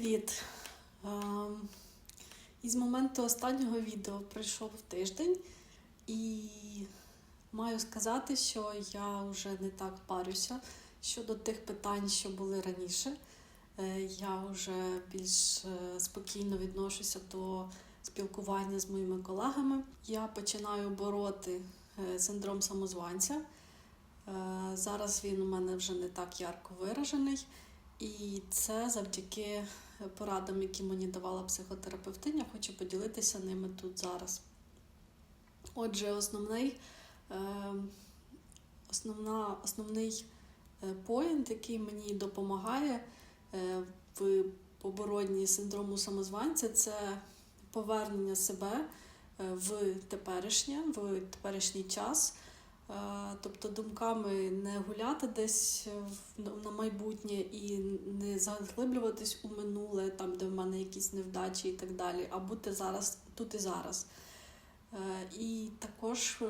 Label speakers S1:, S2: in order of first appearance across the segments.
S1: Привіт! Ем, Із моменту останнього відео пройшов тиждень, і маю сказати, що я вже не так парюся щодо тих питань, що були раніше. Е, Я вже більш е, спокійно відношуся до спілкування з моїми колегами. Я починаю бороти е, синдром самозванця. Зараз він у мене вже не так ярко виражений. І це завдяки порадам, які мені давала психотерапевтиня, хочу поділитися ними тут зараз. Отже, основний, е, основна, основний е, поінт, який мені допомагає е, в поборонні синдрому самозванця, це повернення себе в теперішнє, в теперішній час. Е, Тобто думками не гуляти десь на майбутнє і не заглиблюватись у минуле, там де в мене якісь невдачі і так далі, а бути зараз тут і зараз. Е, І також е,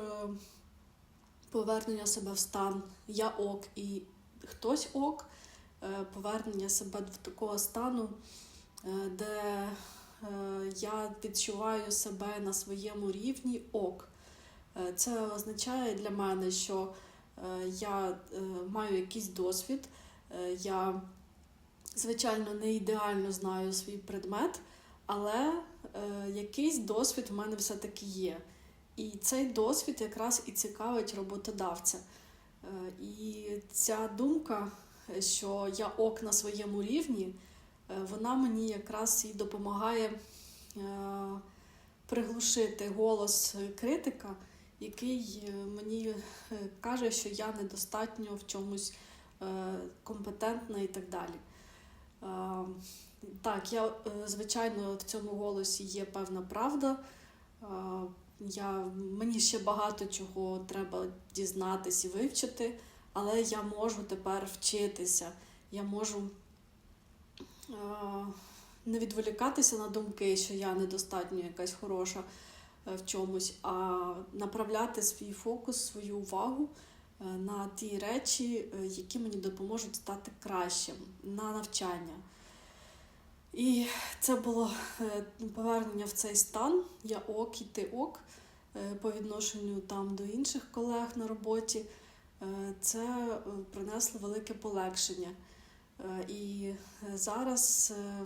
S1: повернення себе в стан я ок і хтось ок, повернення себе до такого стану, де я відчуваю себе на своєму рівні ок. Е, Це означає для мене, що е, я е, маю якийсь досвід. Я, звичайно, не ідеально знаю свій предмет, але якийсь досвід в мене все-таки є. І цей досвід якраз і цікавить роботодавця. І ця думка, що я ок на своєму рівні, вона мені якраз і допомагає приглушити голос критика який е, мені е, каже, що я недостатньо в чомусь е, компетентна і так далі. Так, я, звичайно, в цьому голосі є певна правда. Я, мені ще багато чого треба дізнатись і вивчити, але я можу тепер вчитися. Я можу не відволікатися на думки, що я недостатньо якась хороша в чомусь, а направляти свій фокус, свою увагу е, на ті речі, е, які мені допоможуть стати кращим на навчання. І це було е, повернення в цей стан. Я ок, і ти ок е, по відношенню там до інших колег на роботі. Е, Це е, принесло велике полегшення. Е, І е, зараз е,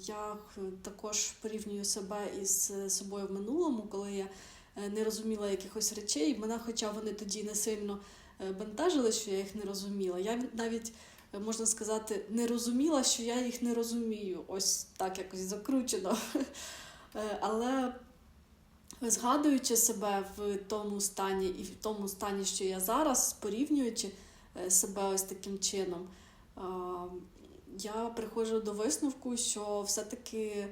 S1: я також порівнюю себе із собою в минулому, коли я е, не розуміла якихось речей. Мене, хоча вони тоді не сильно е, бентежили, що я їх не розуміла. Я навіть, е, можна сказати, не розуміла, що я їх не розумію. Ось так якось закручено. Але згадуючи себе в тому стані і в тому стані, що я зараз, порівнюючи себе ось таким чином, я приходжу до висновку, що все-таки е,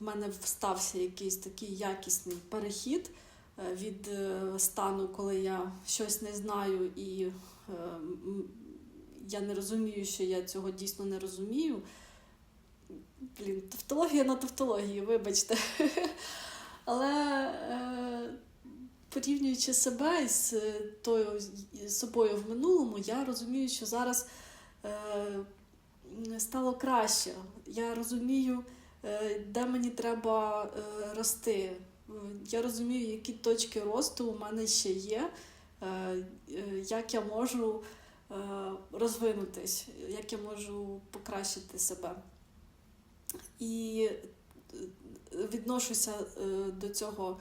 S1: в мене стався якийсь такий якісний перехід е, від е, стану, коли я щось не знаю і я не розумію, що я цього дійсно не розумію. Блін, тавтологія на тавтології, вибачте. Але порівнюючи себе з тою з собою в минулому, я розумію, що зараз стало краще. Я розумію, е, де мені треба е, рости. Е, Я розумію, які точки росту у мене ще є, як я можу розвинутись, як я можу покращити себе. І відношуся до цього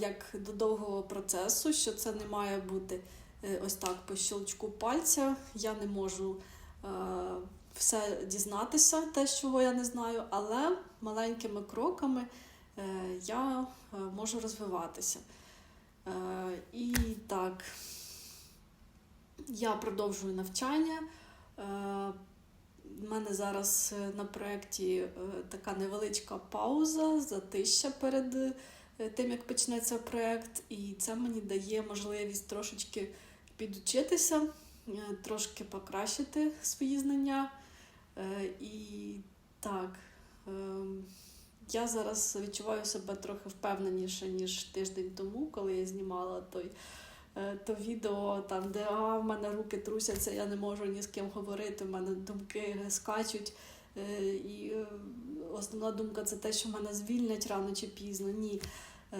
S1: як до довгого процесу, що це не має бути ось так по щелчку пальця. Я не можу все дізнатися, те, чого я не знаю, але маленькими кроками е, я е, можу розвиватися. Е, І так, я продовжую навчання. У мене зараз на проєкті така невеличка пауза, затища перед тим, як почнеться проєкт, і це мені дає можливість трошечки підучитися, трошки покращити свої знання. Е, І так, ем, я зараз відчуваю себе трохи впевненіше, ніж тиждень тому, коли я знімала той е, то відео, там, де а, в мене руки трусяться, я не можу ні з ким говорити, в мене думки скачуть. Е, І основна думка це те, що мене звільнять рано чи пізно. Ні.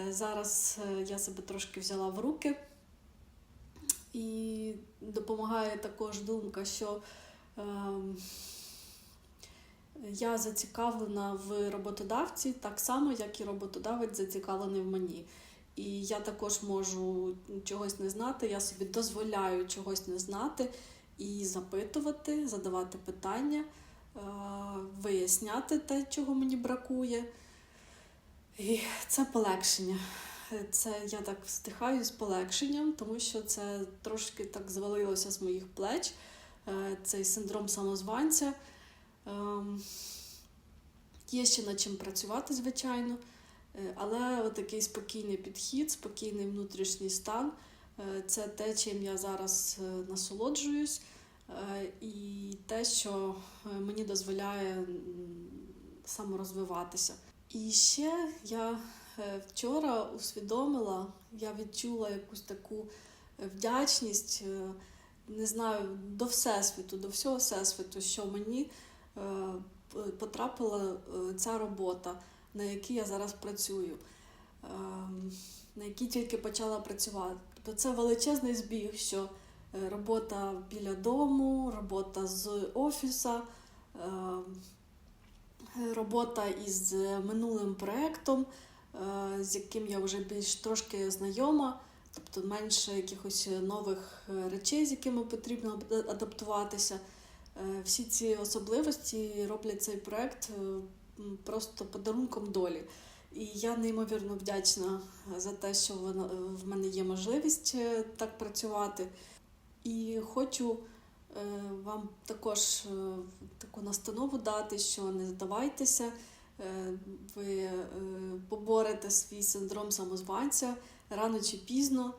S1: Зараз я себе трошки взяла в руки. І допомагає також думка, що ем, я зацікавлена в роботодавці так само, як і роботодавець зацікавлений в мені. І я також можу чогось не знати, я собі дозволяю чогось не знати і запитувати, задавати питання, е, виясняти те, чого мені бракує. І це полегшення. Це я так встихаю з полегшенням, тому що це трошки так звалилося з моїх плеч. е, Цей синдром самозванця. Ем, Є ще над чим працювати, звичайно. Е, Але такий спокійний підхід, спокійний внутрішній стан е, це те, чим я зараз е, насолоджуюсь, і те, що мені дозволяє саморозвиватися. І ще я вчора усвідомила, я відчула якусь таку вдячність, не знаю, до Всесвіту, до всього Всесвіту, що мені потрапила е, ця робота, на якій я зараз працюю, ем, на якій тільки почала працювати. Тобто це величезний збіг, що е, робота біля дому, робота з офіса, ем, робота із минулим проєктом, е, з яким я вже більш трошки знайома, тобто менше якихось нових е, речей, з якими потрібно адаптуватися. Е, Всі ці особливості роблять цей проєкт е, просто подарунком долі. І я неймовірно вдячна за те, що в мене є можливість е, так працювати. І хочу е, вам також е, таку настанову дати, що не здавайтеся, е, ви е, поборете свій синдром самозванця рано чи пізно.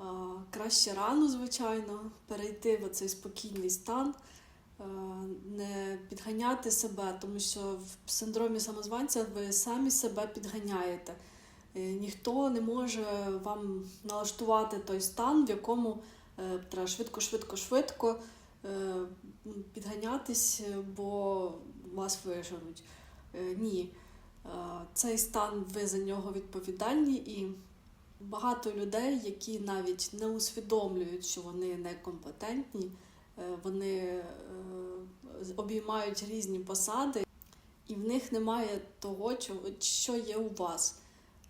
S1: Е, Краще рано, звичайно, перейти в цей спокійний стан, е, не підганяти себе, тому що в синдромі самозванця ви самі себе підганяєте. Е, Ніхто не може вам налаштувати той стан, в якому е, треба швидко, швидко, швидко е, підганятись, е, бо вас виженуть. Е, Ні. Е, Цей стан ви за нього відповідальні і багато людей, які навіть не усвідомлюють, що вони некомпетентні, е, вони е, обіймають різні посади, і в них немає того, що є у вас,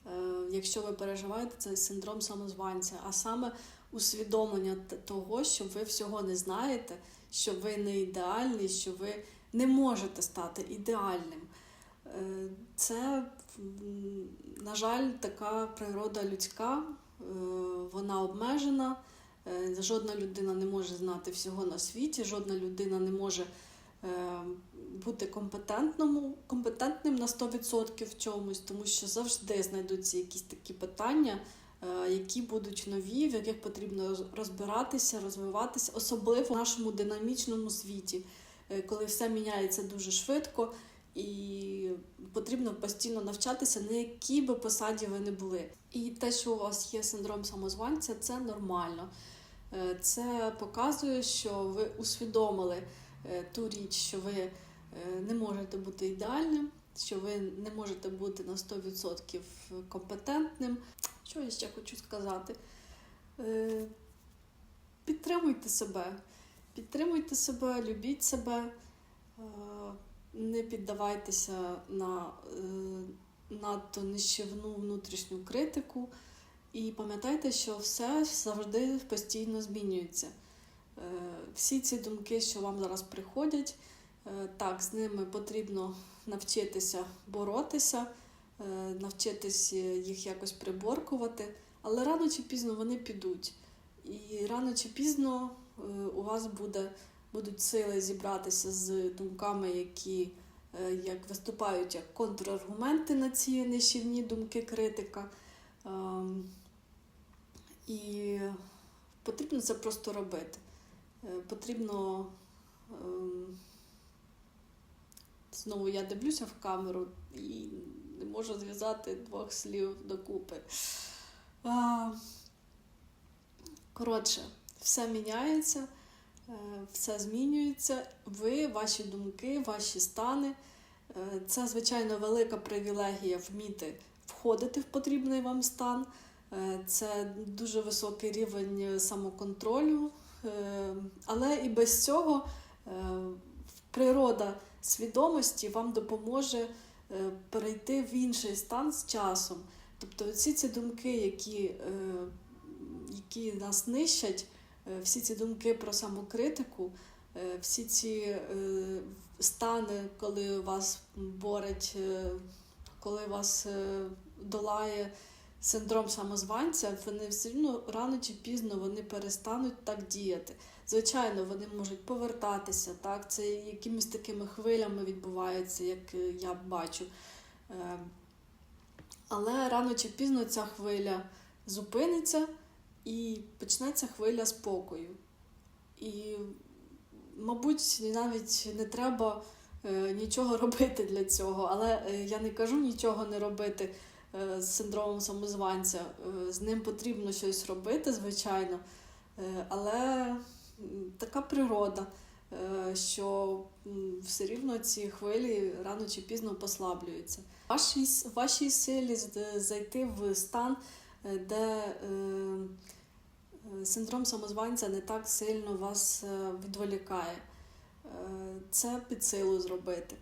S1: Е, якщо ви переживаєте цей синдром самозванця, а саме усвідомлення того, що ви всього не знаєте, що ви не ідеальні, що ви не можете стати ідеальним. Е, Це, на жаль, така природа людська, е, вона обмежена. Е, Жодна людина не може знати всього на світі, жодна людина не може е, бути компетентним на 100% в чомусь, тому що завжди знайдуться якісь такі питання, е, які будуть нові, в яких потрібно розбиратися, розвиватися, особливо в нашому динамічному світі, коли все міняється дуже швидко. І потрібно постійно навчатися, на якій би посаді ви не були. І те, що у вас є синдром самозванця, це нормально. Е, Це показує, що ви усвідомили е, ту річ, що ви е, не можете бути ідеальним, що ви не можете бути на 100% компетентним. Що я ще хочу сказати? Підтримуйте себе, підтримуйте себе, любіть себе, не піддавайтеся на надто нищівну внутрішню критику. І пам'ятайте, що все завжди постійно змінюється. Е, Всі ці думки, що вам зараз приходять, е, так, з ними потрібно навчитися боротися, е, навчитися їх якось приборкувати, але рано чи пізно вони підуть. І рано чи пізно у вас буде, будуть сили зібратися з думками, які як виступають як контраргументи на ці нищівні думки критика. І потрібно це просто робити. Е, Потрібно. ем, Знову я дивлюся в камеру і не можу зв'язати двох слів докупи. Коротше, все міняється. е, все змінюється. Ви, ваші думки, ваші стани. Е, Це, звичайно, велика привілегія вміти входити в потрібний вам стан. Е, Це дуже високий рівень самоконтролю. Е, Але і без цього е, природа свідомості вам допоможе перейти в інший стан з часом. Тобто всі ці думки, які, які нас нищать, всі ці думки про самокритику, всі ці стани, коли вас борить, коли вас долає синдром самозванця, вони все одно рано чи пізно вони перестануть так діяти. Звичайно, вони можуть повертатися, так, це якимись такими хвилями відбувається, як е, я бачу. Е, Але рано чи пізно ця хвиля зупиниться і почнеться хвиля спокою. І, мабуть, навіть не треба е, нічого робити для цього. Але е, я не кажу нічого не робити з синдромом самозванця. Е, З ним потрібно щось робити, звичайно. Е, Але така природа, е, що все рівно ці хвилі рано чи пізно послаблюються. Вашій, вашій силі зайти в стан, е, де е, е, синдром самозванця не так сильно вас е, відволікає. Е, Це під силу зробити.